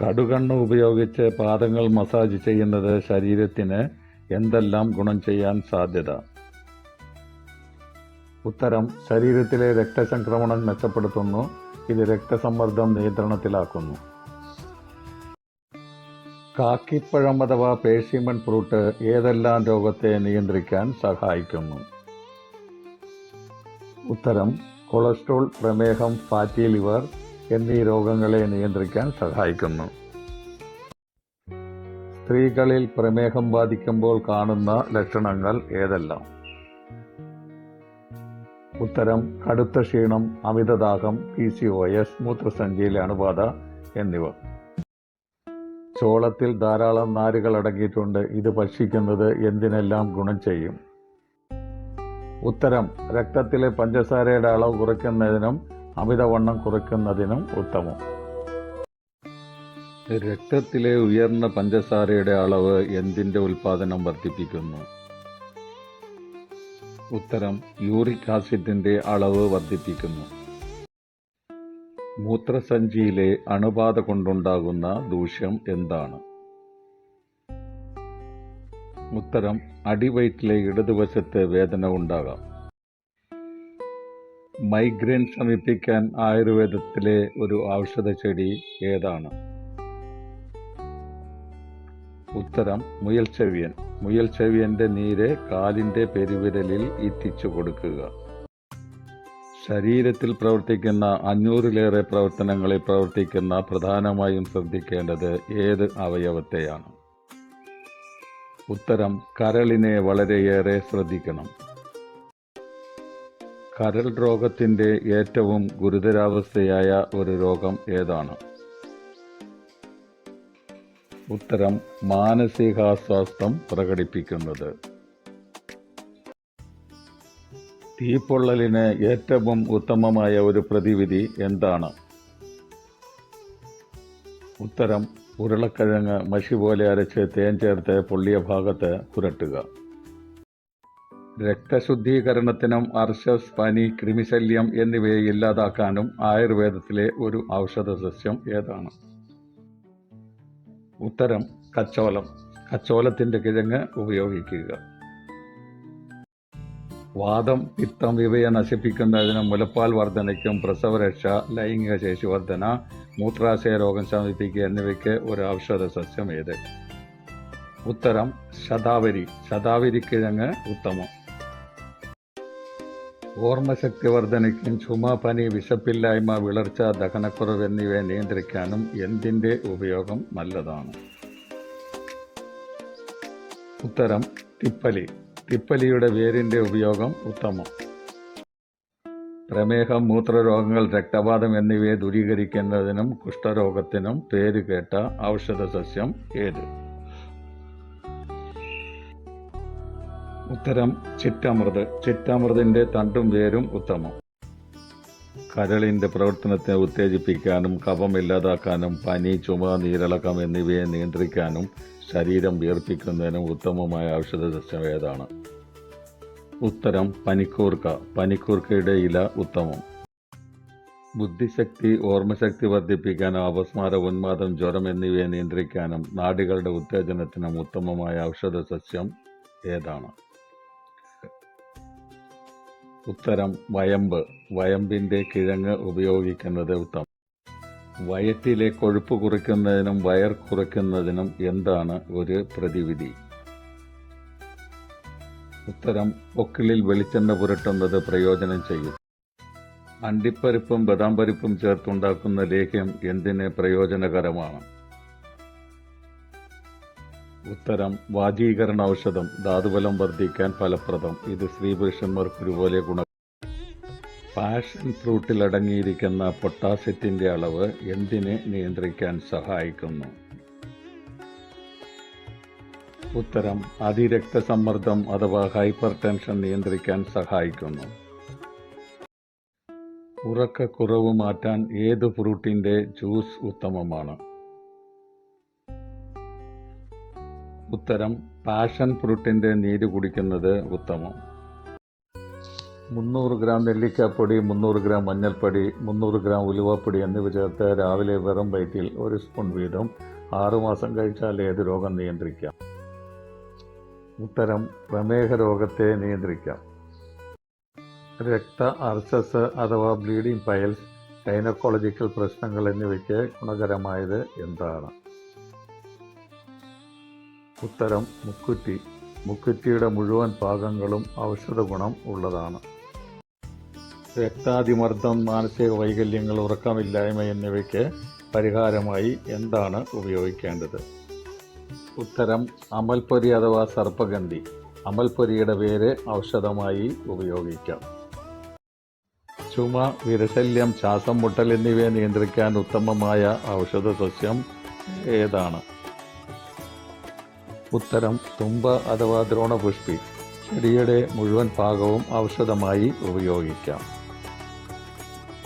കടുകണ്ണ് ഉപയോഗിച്ച് പാദങ്ങൾ മസാജ് ചെയ്യുന്നത് ശരീരത്തിന് എന്തെല്ലാം ഗുണം ചെയ്യാൻ സാധ്യത? ഉത്തരം ശരീരത്തിലെ രക്തസംക്രമണം മെച്ചപ്പെടുത്തുന്നു. ഇത് രക്തസമ്മർദ്ദം നിയന്ത്രണത്തിലാക്കുന്നു. കാക്കിപ്പഴം അഥവാ പേഴ്സിമൺ ഫ്രൂട്ട് ഏതെല്ലാം രോഗത്തെ നിയന്ത്രിക്കാൻ സഹായിക്കുന്നു? ഉത്തരം കൊളസ്ട്രോൾ പ്രമേഹം ഫാറ്റി ലിവർ എന്നീ രോഗങ്ങളെ നിയന്ത്രിക്കാൻ സഹായിക്കുന്നു. സ്ത്രീകളിൽ പ്രമേഹം ബാധിക്കുമ്പോൾ കാണുന്ന ലക്ഷണങ്ങൾ ഏതെല്ലാം? ഉത്തരം കടുത്ത ക്ഷീണം അമിതദാഹം പി സി ഒ എസ് മൂത്രസഞ്ചിയിലെ അണുബാധ എന്നിവ. ചോളത്തിൽ ധാരാളം നാരുകൾ അടങ്ങിയിട്ടുണ്ട്. ഇത് ഭക്ഷിക്കുന്നത് എന്തിനെല്ലാം ഗുണം ചെയ്യും? ഉത്തരം രക്തത്തിലെ പഞ്ചസാരയുടെ അളവ് കുറയ്ക്കുന്നതിനും അമിതവണ്ണം കുറയ്ക്കുന്നതിനും ഉത്തമം. രക്തത്തിലെ ഉയർന്ന പഞ്ചസാരയുടെ അളവ് എന്തിന്റെ ഉൽപാദനം വർദ്ധിപ്പിക്കുന്നു? ഉത്തരം യൂറിക് ആസിഡിന്റെ അളവ് വർദ്ധിപ്പിക്കുന്നു. മൂത്രസഞ്ചിയിലെ അണുബാധ കൊണ്ടുണ്ടാകുന്ന ദൂഷ്യം എന്താണ്? ഉത്തരം അടിവയറ്റിലെ ഇടതുവശത്ത് വേദന ഉണ്ടാകാം. മൈഗ്രെയിൻ ശമിപ്പിക്കാൻ ആയുർവേദത്തിലെ ഒരു ഔഷധ ചെടി ഏതാണ്? ഉത്തരം മുയൽ ചെവിയൻ. മുയൽ ചെവിയന്റെ നീര് കാലിന്റെ പെരുവിരലിൽ ഇറ്റിച്ചു കൊടുക്കുക. ശരീരത്തിൽ പ്രവർത്തിക്കുന്ന അഞ്ഞൂറിലേറെ പ്രവർത്തനങ്ങളിൽ പ്രവർത്തിക്കുന്ന പ്രധാനമായും ശ്രദ്ധിക്കേണ്ടത് ഏത് അവയവത്തെയാണ്? ഉത്തരം കരളിനെ വളരെയേറെ ശ്രദ്ധിക്കണം. കരൾ രോഗത്തിന്റെ ഏറ്റവും ഗുരുതരാവസ്ഥയായ ഒരു രോഗം ഏതാണ്? ഉത്തരം മാനസികാസ്വാസ്ഥം പ്രകടിപ്പിക്കുന്നത്. തീപ്പൊള്ളലിന് ഏറ്റവും ഉത്തമമായ ഒരു പ്രതിവിധി എന്താണ്? ഉത്തരം ഉരുളക്കിഴങ്ങ് മഷി പോലെ അരച്ച് തേൻ ചേർത്ത് പൊള്ളിയ ഭാഗത്ത് പുരട്ടുക. രക്തശുദ്ധീകരണത്തിനും അർശസ് പനി കൃമിശല്യം എന്നിവയെ ഇല്ലാതാക്കാനും ആയുർവേദത്തിലെ ഒരു ഔഷധ സസ്യം ഏതാണ്? ഉത്തരം കച്ചോലം. കച്ചോലത്തിന്റെ കിഴങ്ങ് ഉപയോഗിക്കുക. വാദം പിത്തം ഇവയെ നശിപ്പിക്കുന്നതിനും മുലപ്പാൽ വർധനയ്ക്കും പ്രസവരക്ഷ ലൈംഗിക ശേഷി വർധന മൂത്രാശയ രോഗം ശമിപ്പിക്കുക എന്നിവയ്ക്ക് ഒരു ഔഷധ സസ്യം ഏത്? ഉത്തരം ശതാവരി. ശതാവരി കിഴങ്ങ് ഉത്തമം. ഓർമ്മശക്തി വർധനയ്ക്കും ചുമ പനി വിശപ്പില്ലായ്മ വിളർച്ച ദഹനക്കുറവ് എന്നിവയെ നിയന്ത്രിക്കാനും എന്തിന്റെ ഉപയോഗം നല്ലതാണ്? ഉത്തരം തിപ്പലി. തിപ്പലിയുടെ വേരിന്റെ ഉപയോഗം ഉത്തമം. പ്രമേഹം മൂത്രരോഗങ്ങൾ രക്തപാതം എന്നിവയെ ദൂരീകരിക്കുന്നതിനും കുഷ്ഠരോഗത്തിനും പേരുകേട്ട ഔഷധ സസ്യം ഏത്? ഉത്തരം ചിറ്റാമൃത്. ചിറ്റാമൃതിന്റെ തണ്ടും വേരും ഉത്തമം. കരളിന്റെ പ്രവർത്തനത്തെ ഉത്തേജിപ്പിക്കാനും കഫം ഇല്ലാതാക്കാനും പനി ചുമ നീരിളക്കം എന്നിവയെ നിയന്ത്രിക്കാനും ശരീരം വീർപ്പിക്കുന്നതിനും ഉത്തമമായ ഔഷധ സസ്യം ഏതാണ്? ഉത്തരം പനിക്കൂർക്ക. പനിക്കൂർക്കയുടെ ഇല ഉത്തമം. ബുദ്ധിശക്തി ഓർമ്മശക്തി വർദ്ധിപ്പിക്കാനും അപസ്മാര ഉന്മാദം ജ്വരം എന്നിവയെ നിയന്ത്രിക്കാനും നാടികളുടെ ഉത്തേജനത്തിനും ഉത്തമമായ ഔഷധ സസ്യം ഏതാണ്? ഉത്തരം വയമ്പ്. വയമ്പിന്റെ കിഴങ്ങ് ഉപയോഗിക്കുന്നത് ഉത്തമം. വയറ്റിലെ കൊഴുപ്പ് കുറയ്ക്കുന്നതിനും വയർ കുറയ്ക്കുന്നതിനും എന്താണ് ഒരു പ്രതിവിധി? ഉത്തരം പൊക്കിളിൽ വെളിച്ചെണ്ണ പുരട്ടുന്നത് പ്രയോജനം ചെയ്യും. അണ്ടിപ്പരിപ്പും ബദാം പരിപ്പും ചേർത്തുണ്ടാക്കുന്ന ലേഹ്യം എന്തിന് പ്രയോജനകരമാണ്? ഉത്തരം വാജീകരണ ഔഷധം ധാതുബലം വർദ്ധിക്കാൻ ഫലപ്രദം. ഇത് സ്ത്രീപുരുഷന്മാർക്ക് ഒരുപോലെ ഗുണ പാഷൻ ഫ്രൂട്ടിൽ അടങ്ങിയിരിക്കുന്ന പൊട്ടാസ്യത്തിന്റെ അളവ് എന്തിനെ നിയന്ത്രിക്കാൻ സഹായിക്കുന്നു? ഉത്തരം അതിരക്തസമ്മർദ്ദം അഥവാ ഹൈപ്പർ ടെൻഷൻ നിയന്ത്രിക്കാൻ സഹായിക്കുന്നു. ഉറക്കക്കുറവ് മാറ്റാൻ ഏത് ഫ്രൂട്ടിന്റെ ജ്യൂസ് ഉത്തമമാണ്? ഉത്തരം പാഷൻ ഫ്രൂട്ടിന്റെ നീര് കുടിക്കുന്നത് ഉത്തമം. മുന്നൂറ് ഗ്രാം നെല്ലിക്കാപ്പൊടി മുന്നൂറ് ഗ്രാം മഞ്ഞൾപ്പൊടി മുന്നൂറ് ഗ്രാം ഉലുവപ്പൊടി എന്നിവ ചേർത്ത് രാവിലെ വെറും വയറ്റിൽ ഒരു സ്പൂൺ വീതം ആറുമാസം കഴിച്ചാൽ ഏത് രോഗം നിയന്ത്രിക്കാം? ഉത്തരം പ്രമേഹ രോഗത്തെ നിയന്ത്രിക്കാം. രക്ത അർസസ് അഥവാ ബ്ലീഡിംഗ് പയൽസ് ഗൈനക്കോളജിക്കൽ പ്രശ്നങ്ങൾ എന്നിവയ്ക്ക് ഗുണകരമായത് എന്താണ്? ഉത്തരം മുക്കുറ്റി. മുക്കുറ്റിയുടെ മുഴുവൻ ഭാഗങ്ങളും ഔഷധ ഗുണം ഉള്ളതാണ്. രക്താതിമർദ്ദം മാനസിക വൈകല്യങ്ങൾ ഉറക്കമില്ലായ്മ എന്നിവയ്ക്ക് പരിഹാരമായി എന്താണ് ഉപയോഗിക്കേണ്ടത്? ഉത്തരം അമൽപ്പൊരി അഥവാ സർപ്പഗന്ധി. അമൽപ്പൊരിയുടെ പേര് ഔഷധമായി ഉപയോഗിക്കാം. ചുമ വിരശല്യം ശ്വാസം മുട്ടൽ എന്നിവയെ നിയന്ത്രിക്കാൻ ഉത്തമമായ ഔഷധ സസ്യം ഏതാണ്? ഉത്തരം തുമ്പ അഥവാ ദ്രോണപുഷ്പി. ചെടിയുടെ മുഴുവൻ ഭാഗവും ഔഷധമായി ഉപയോഗിക്കാം.